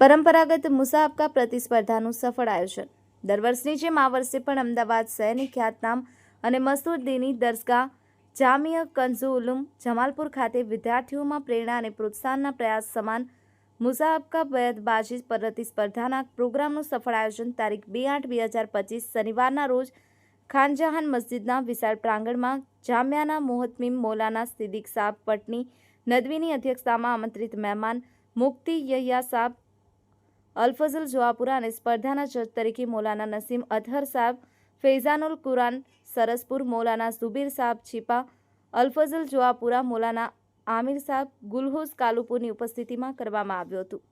પરંપરાગત મુસાફકા પ્રતિસ્પર્ધાનું સફળ આયોજન. દર વર્ષની જેમ આ વર્ષે પણ અમદાવાદ શહેરની ખ્યાતનામ અને મસૂર દીની દરસગાહ જામિયા કંઝુ ઉલુમ જમાલપુર ખાતે વિદ્યાર્થીઓમાં પ્રેરણા અને પ્રોત્સાહનના પ્રયાસ સમાન મુસાફકા બેદબાજી પ્રતિસ્પર્ધાના પ્રોગ્રામનું સફળ આયોજન તારીખ બે આઠ બે હજાર પચીસ શનિવારના રોજ ખાનજહાન મસ્જિદના વિશાળ પ્રાંગણમાં જામિયાના મોહતમીમ મૌલાના સિદ્દીક સાબ પટની નદવીની અધ્યક્ષતામાં આમંત્રિત મહેમાન મુક્તિ યહ્યા સાબ અલ્ફઝલ જોઆપુરા અને સ્પર્ધાના જજ તરીકે મોલાના નસીમ અતહર સાહેબ, ફૈઝાનુલ કુરાન સરસપુર, મૌલાના ઝુબીર સાહેબ છીપા, અલ્ફઝલ જોવાપુરા મૌલાના આમિર સાહેબ ગુલહુસ કાલુપુરની ઉપસ્થિતિમાં કરવામાં આવ્યું હતું.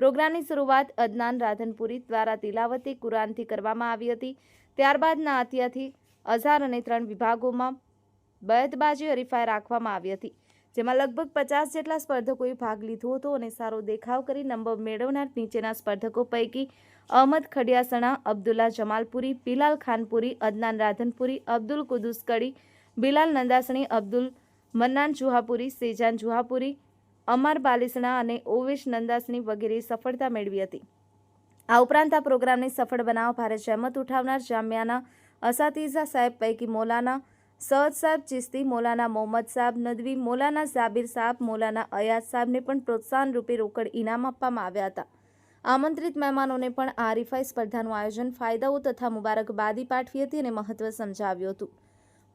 પ્રોગ્રામની શરૂઆત અદનાન રાધનપુરી દ્વારા તિલાવતી કુરાનથી કરવામાં આવી હતી. ત્યારબાદના આતિયાથી અઝાર અને ત્રણ વિભાગોમાં બયતબાજી હરીફાઈ રાખવામાં આવી હતી. જેમાં લગભગ પચાસ જેટલા સ્પર્ધકોએ ભાગ લીધો હતો અને સારો દેખાવ કરી નંબર મેળવનાર નીચેના સ્પર્ધકો પૈકી અહમદ ખડિયાસણા, અબ્દુલ્લા જમાલપુરી, બિલાલ ખાનપુરી, અદનાન રાધનપુરી, અબ્દુલ કુદુસ કડી, બિલાલ નંદાસણી, અબ્દુલ મન્નાન જુહાપુરી, સેજાન જુહાપુરી, અમર બાલિસણા અને ઓવેશ નંદાસણી વગેરે સફળતા મેળવી હતી. આ ઉપરાંત આ પ્રોગ્રામને સફળ બનાવવા ભારે જહેમત ઉઠાવનાર જામિયાના અસાતીઝા સાહેબ પૈકી મૌલાના સહદ સાહેબ ચિસ્તી, મૌલાના મોહમ્મદ સાહેબ નદવી, મૌલાના સાબિર સાહેબ, મોલાના અયાજ સાહેબને પણ પ્રોત્સાહન રૂપે રોકડ ઇનામ આપવામાં આવ્યા હતા. આમંત્રિત મહેમાનોને પણ આ હરીફાઈ સ્પર્ધાનું આયોજન ફાયદાઓ તથા મુબારકબાદી પાઠવી હતી અને મહત્વ સમજાવ્યું હતું.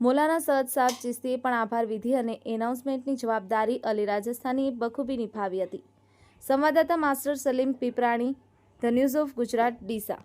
મોલાના સહદ સાહેબ ચિસ્તીએ પણ આભાર વિધિ અને એનાઉન્સમેન્ટની જવાબદારી અલી રાજસ્થાનીએ બખૂબી નિભાવી હતી. સંવાદદાતા master Salim Piprani, the news of Gujarat, Deesa.